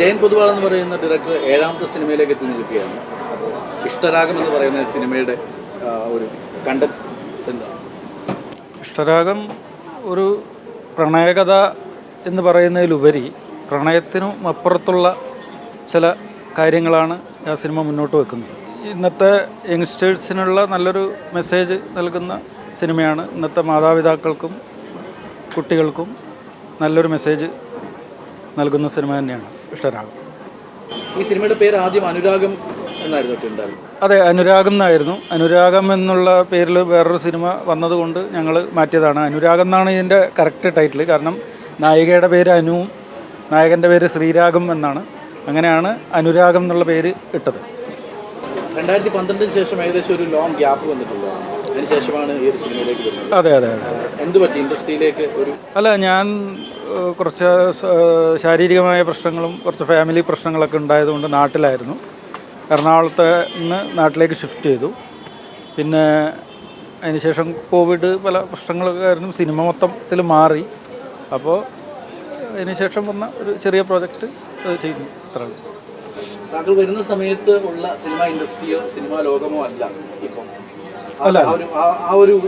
ജയൻ പൊതുവാൾ എന്ന് പറയുന്ന ഡയറക്ടർ ഏഴാമത്തെ സിനിമയിലേക്ക് എത്തി നിൽക്കുകയാണ് ഇഷ്ടരാഗം എന്ന് പറയുന്ന സിനിമയുടെ ഒരു കണ്ട ഇഷ്ടരാഗം ഒരു പ്രണയകഥ എന്ന് പറയുന്നതിലുപരി പ്രണയത്തിനും അപ്പുറത്തുള്ള ചില കാര്യങ്ങളാണ് ആ സിനിമ മുന്നോട്ട് വെക്കുന്നത്. ഇന്നത്തെ യങ്സ്റ്റേഴ്സിനുള്ള നല്ലൊരു മെസ്സേജ് നൽകുന്ന സിനിമയാണ്. ഇന്നത്തെ മാതാപിതാക്കൾക്കും കുട്ടികൾക്കും നല്ലൊരു മെസ്സേജ് നൽകുന്ന സിനിമ തന്നെയാണ്. ഇഷ്ടരാഗം ഈ സിനിമയുടെ പേര് ആദ്യം അനുരാഗം എന്നായിരുന്നു അതെ അനുരാഗം എന്നായിരുന്നു. അനുരാഗം എന്നുള്ള പേരിൽ വേറൊരു സിനിമ വന്നതുകൊണ്ട് ഞങ്ങൾ മാറ്റിയതാണ്. അനുരാഗം എന്നാണ് ഇതിന്റെ കറക്റ്റ് ടൈറ്റിൽ. കാരണം നായികയുടെ പേര് അനുവും നായകന്റെ പേര് ശ്രീരാഗം എന്നാണ്. അങ്ങനെയാണ് അനുരാഗം എന്നുള്ള പേര് ഇട്ടത്. രണ്ടായിരത്തി പന്ത്രണ്ടിന് ശേഷം ഏകദേശം ഒരു ലോങ് ഗ്യാപ്പ് വന്നിട്ടുള്ളതാണ്. അതിനുശേഷമാണ് ഈ ഒരു സിനിമയിലേക്ക് വരുന്നത്. അതെ അതെ എന്ത് പറ്റി? ഇൻഡസ്ട്രിയിലേക്ക് ഒരു അല്ല ഞാൻ കുറച്ച് ശാരീരികമായ പ്രശ്നങ്ങളും കുറച്ച് ഫാമിലി പ്രശ്നങ്ങളൊക്കെ ഉണ്ടായതുകൊണ്ട് നാട്ടിലായിരുന്നു. എറണാകുളത്ത് നിന്ന് നാട്ടിലേക്ക് ഷിഫ്റ്റ് ചെയ്തു. പിന്നെ അതിനുശേഷം കോവിഡ് പല പ്രശ്നങ്ങളൊക്കെ ആയിരുന്നു സിനിമ മൊത്തത്തിൽ മാറി. അപ്പോൾ അതിനുശേഷം വന്ന ഒരു ചെറിയ പ്രോജക്റ്റ് ചെയ്യുന്നു അത്ര താങ്കൾ വരുന്ന സമയത്ത് ഉള്ള സിനിമ ഇൻഡസ്ട്രിയോ സിനിമാ ലോകമോ അല്ല. ആ- ഒരു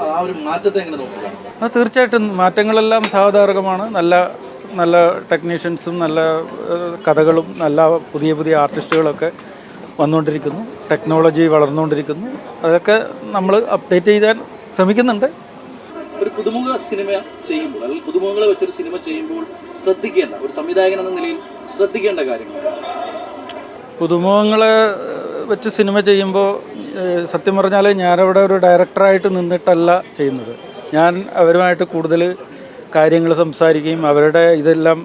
ആ- ഒരു മാറ്റത്തെ എങ്ങനെ നോക്കുക? തീർച്ചയായിട്ടും മാറ്റങ്ങളെല്ലാം സാധാരണമാണ് നല്ല നല്ല ടെക്നീഷ്യൻസും നല്ല കഥകളും നല്ല പുതിയ പുതിയ ആർട്ടിസ്റ്റുകളൊക്കെ വന്നുകൊണ്ടിരിക്കുന്നു. ടെക്നോളജി വളർന്നുകൊണ്ടിരിക്കുന്നു. അതൊക്കെ നമ്മൾ അപ്ഡേറ്റ് ചെയ്യാൻ ശ്രമിക്കുന്നുണ്ട്. ഒരു പുതുമുഖ സിനിമ ചെയ്യുമ്പോൾ അല്ലെങ്കിൽ പുതുമുഖങ്ങളെ വെച്ചൊരു സിനിമ ചെയ്യുമ്പോൾ ശ്രദ്ധിക്കേണ്ട ഒരു സംവിധായകൻ എന്ന നിലയിൽ ശ്രദ്ധിക്കേണ്ട കാര്യങ്ങൾ? പുതുമുഖങ്ങളെ വെച്ച് സിനിമ ചെയ്യുമ്പോൾ സത്യം പറഞ്ഞാൽ ഞാനവിടെ ഒരു ഡയറക്ടറായിട്ട് നിന്നിട്ടല്ല ചെയ്യുന്നത്. ഞാൻ അവരുമായിട്ട് കൂടുതൽ കാര്യങ്ങൾ സംസാരിക്കുകയും അവരുടെ ഇതെല്ലാം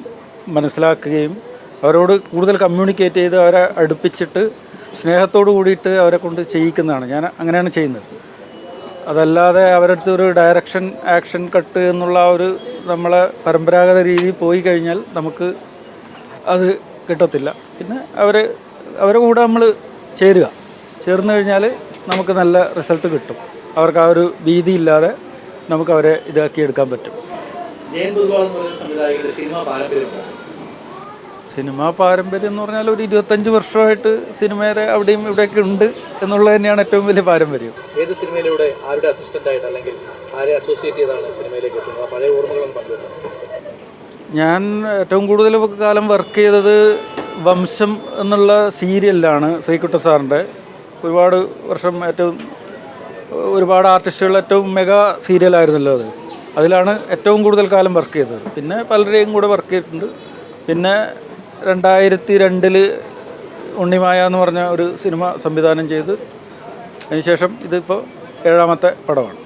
മനസ്സിലാക്കുകയും അവരോട് കൂടുതൽ കമ്മ്യൂണിക്കേറ്റ് ചെയ്ത് അവരെ അടുപ്പിച്ചിട്ട് സ്നേഹത്തോട് കൂടിയിട്ട് അവരെ കൊണ്ട് ചെയ്യിക്കുന്നതാണ്. ഞാൻ അങ്ങനെയാണ് ചെയ്യുന്നത്. അതല്ലാതെ അവരടുത്ത് ഒരു ഡയറക്ഷൻ ആക്ഷൻ കട്ട് എന്നുള്ള ഒരു നമ്മളെ പരമ്പരാഗത രീതി പോയി കഴിഞ്ഞാൽ നമുക്ക് അത് കിട്ടത്തില്ല. പിന്നെ അവർ അവരുടെ കൂടെ നമ്മൾ ചേരുക. ചേർന്ന് കഴിഞ്ഞാൽ നമുക്ക് നല്ല റിസൾട്ട് കിട്ടും. അവർക്ക് ആ ഒരു ഭീതി ഇല്ലാതെ നമുക്ക് അവരെ ഇതാക്കി എടുക്കാൻ പറ്റും. സിനിമാ പാരമ്പര്യം എന്ന് പറഞ്ഞാൽ ഒരു ഇരുപത്തഞ്ച് വർഷമായിട്ട് സിനിമയുടെ അവിടെയും ഇവിടെയൊക്കെ ഉണ്ട് എന്നുള്ളത് തന്നെയാണ് ഏറ്റവും വലിയ പാരമ്പര്യം. ഏത് സിനിമയിലൂടെ ആരുടെ അസിസ്റ്റന്റ് ആയിട്ട് അല്ലെങ്കിൽ ആരെ അസോസിയേറ്റ് ചെയ്താണ് സിനിമയിലേക്ക് എത്തുന്നത്? പഴയ ഓർമ്മകളും പങ്കുവെക്കുന്നത് ഞാൻ ഏറ്റവും കൂടുതൽ കാലം വർക്ക് ചെയ്തത് വംശം എന്നുള്ള സീരിയലിലാണ് ശ്രീകുട്ട സാറിന്റെ ഒരുപാട് വർഷം ഏറ്റവും ഒരുപാട് ആർട്ടിസ്റ്റുകൾ ഏറ്റവും മെഗാ സീരിയലായിരുന്നല്ലോ അത്. അതിലാണ് ഏറ്റവും കൂടുതൽ കാലം വർക്ക് ചെയ്തത്. പിന്നെ പലരെയും കൂടെ വർക്ക് ചെയ്തിട്ടുണ്ട്. പിന്നെ രണ്ടായിരത്തി രണ്ടിൽ ഉണ്ണിമായ എന്ന് പറഞ്ഞ ഒരു സിനിമ സംവിധാനം ചെയ്ത് അതിനുശേഷം ഇതിപ്പോൾ ഏഴാമത്തെ പടമാണ്.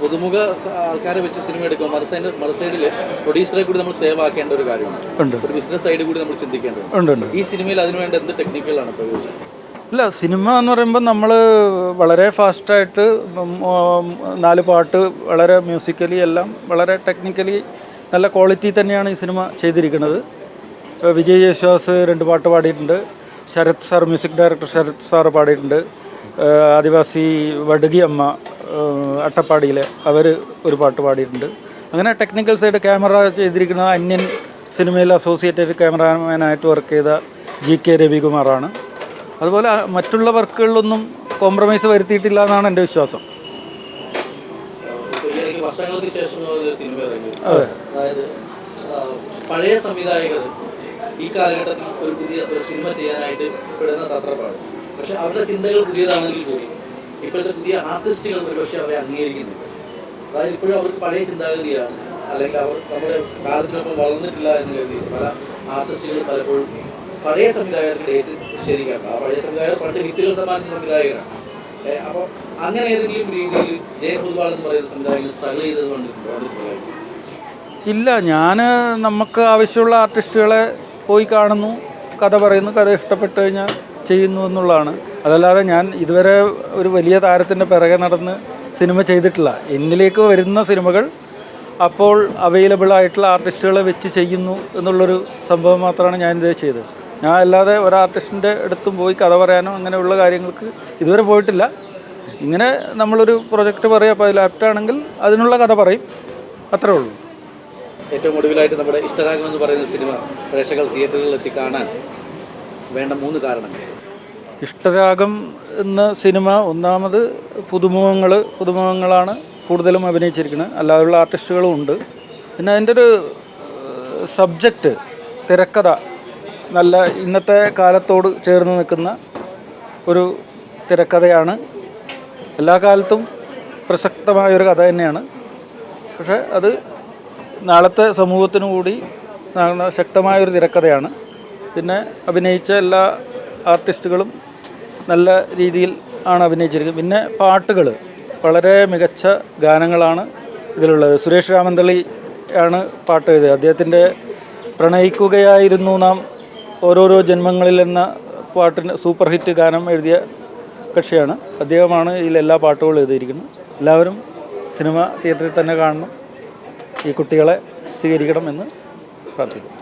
പുതുമുഖ ആൾക്കാരെ വെച്ച് സിനിമ എടുക്കുമ്പോൾ മറുസൈഡ് മറുസൈഡിൽ പ്രൊഡ്യൂസറെ കൂടി നമ്മൾ സേവ് ആക്കേണ്ട ഒരു കാര്യമാണ്. ഒരു ബിസിനസ് സൈഡ് കൂടി നമ്മൾ ചിന്തിക്കേണ്ടത് ഈ സിനിമയിൽ അതിനുവേണ്ട എന്ത് ടെക്നിക്കുകളാണ് പ്രയോഗിച്ചത് ഇല്ല സിനിമ എന്ന് പറയുമ്പോൾ നമ്മൾ വളരെ ഫാസ്റ്റായിട്ട് നാല് പാട്ട് വളരെ മ്യൂസിക്കലി എല്ലാം വളരെ ടെക്നിക്കലി നല്ല ക്വാളിറ്റി തന്നെയാണ് ഈ സിനിമ ചെയ്തിരിക്കുന്നത്. വിജയ് യേശുദാസ് രണ്ട് പാട്ട് പാടിയിട്ടുണ്ട്. Sarath sir music director Sarath sir പാടിയിട്ടുണ്ട്. ആദിവാസി വടുകി അമ്മ ഏഹ് അട്ടപ്പാടിയിലെ അവർ ഒരു പാട്ട് പാടിയിട്ടുണ്ട്. അങ്ങനെ ടെക്നിക്കൽ സൈഡ് ക്യാമറ ചെയ്തിരിക്കുന്ന അന്യൻ സിനിമയിൽ അസോസിയേറ്റഡ് ക്യാമറാമാനായിട്ട് വർക്ക് ചെയ്ത ജി കെ രവികുമാറാണ്. അതുപോലെ മറ്റുള്ള വർക്കുകളിലൊന്നും കോംപ്രമൈസ് വരുത്തിയിട്ടില്ല എന്നാണ് എന്റെ വിശ്വാസം. അതെ. പഴയ സംവിധായകർ ഈ കാലഘട്ടത്തിൽ ഒരു പുതിയ ഒരു സിനിമ ചെയ്യാനായിട്ട് പെടുന്ന തത്രപ്പാട് പക്ഷെ അവരുടെ ചിന്തകൾ പുതിയതാണെങ്കിൽ കൂടി ഇപ്പോഴത്തെ പുതിയ ആർട്ടിസ്റ്റുകൾ ഒരുപക്ഷെ അവരെ അംഗീകരിക്കുന്നില്ല. അതായത് ഇപ്പോഴും അവർക്ക് പഴയ ചിന്താഗതിയാണ്. അല്ലെങ്കിൽ അവർ നമ്മുടെ കാലത്തിനൊപ്പം വളർന്നിട്ടില്ല എന്ന് കരുതി പല ആർട്ടിസ്റ്റുകൾ പലപ്പോഴും പഴയ സംവിധായകർക്ക് ഡേറ്റ് നിഷേധിക്കാറുണ്ട് ആ പഴയ സംവിധായകർ പണ്ട് വിത്തുകൾ സമ്മാനിച്ച സംവിധായകരാണ്. അപ്പോൾ അങ്ങനെ ഏതെങ്കിലും രീതിയിൽ ജയ പൊതുവാൾ എന്ന് പറയുന്ന സംവിധായകൻ സ്ട്രഗിൾ ചെയ്തത് കണ്ടിട്ടുണ്ടോ? ഇല്ല ഞാൻ നമുക്ക് ആവശ്യമുള്ള ആർട്ടിസ്റ്റുകളെ പോയി കാണുന്നു കഥ പറയുന്നു കഥ ഇഷ്ടപ്പെട്ടു കഴിഞ്ഞാൽ ചെയ്യുന്നു എന്നുള്ളതാണ്. അതല്ലാതെ ഞാൻ ഇതുവരെ ഒരു വലിയ താരത്തിന്റെ പിറകെ നടന്ന് സിനിമ ചെയ്തിട്ടില്ല. എന്നിലേക്ക് വരുന്ന സിനിമകൾ അപ്പോൾ അവൈലബിൾ ആയിട്ടുള്ള ആർട്ടിസ്റ്റുകളെ വെച്ച് ചെയ്യുന്നു എന്നുള്ളൊരു സംഭവം മാത്രമാണ് ഞാൻ ഇതേ ചെയ്തത്. ഞാൻ അല്ലാതെ ഒരു ആർട്ടിസ്റ്റിന്റെ അടുത്തും പോയി കഥ പറയാനോ അങ്ങനെയുള്ള കാര്യങ്ങൾക്ക് ഇതുവരെ പോയിട്ടില്ല. ഇങ്ങനെ നമ്മളൊരു പ്രൊജക്റ്റ് പറയും അപ്പോൾ അതിൽ ആപ്റ്റാണെങ്കിൽ അതിനുള്ള കഥ പറയും. അത്രേ ഉള്ളൂ. ഏറ്റവും ഒടുവിലായിട്ട് നമ്മുടെ ഇഷ്ടരാഗം എന്ന് പറയുന്ന സിനിമ പ്രേക്ഷകർ തിയേറ്ററുകളിൽ എത്തി കാണാൻ വേണ്ട മൂന്ന് കാരണങ്ങൾ. ഇഷ്ടരാഗം എന്ന സിനിമ ഒന്നാമത് പുതുമുഖങ്ങൾ പുതുമുഖങ്ങളാണ് കൂടുതലും അഭിനയിച്ചിരിക്കുന്നത്. അല്ലാതെയുള്ള ആർട്ടിസ്റ്റുകളും ഉണ്ട്. പിന്നെ അതിന്റെ ഒരു സബ്ജക്റ്റ് തിരക്കഥ നല്ല ഇന്നത്തെ കാലത്തോട് ചേർന്ന് നിൽക്കുന്ന ഒരു തിരക്കഥയാണ്. എല്ലാ കാലത്തും പ്രസക്തമായൊരു കഥ തന്നെയാണ്. പക്ഷേ അത് നാളത്തെ സമൂഹത്തിനു കൂടി ശക്തമായൊരു തിരക്കഥയാണ്. പിന്നെ അഭിനയിച്ച എല്ലാ ആർട്ടിസ്റ്റുകളും നല്ല രീതിയിൽ ആണ് അഭിനയിച്ചിരിക്കുന്നത്. പിന്നെ പാട്ടുകൾ വളരെ മികച്ച ഗാനങ്ങളാണ് ഇതിലുള്ളത്. സുരേഷ് രാമന്തളി ആണ് പാട്ട് എഴുതിയത്. അദ്ദേഹത്തിന്റെ പ്രണയിക്കുകയായിരുന്നു നാം ഓരോരോ ജന്മങ്ങളിൽ എന്ന പാട്ടിന് സൂപ്പർ ഹിറ്റ് ഗാനം എഴുതിയ കക്ഷിയാണ്. അദ്ദേഹമാണ് ഇതിൽ എല്ലാ പാട്ടുകളും എഴുതിയിരിക്കുന്നത്. എല്ലാവരും സിനിമ തിയേറ്ററിൽ തന്നെ കാണണം. ഈ കുട്ടികളെ സ്വീകരിക്കണം എന്ന് പ്രാർത്ഥിക്കുന്നു.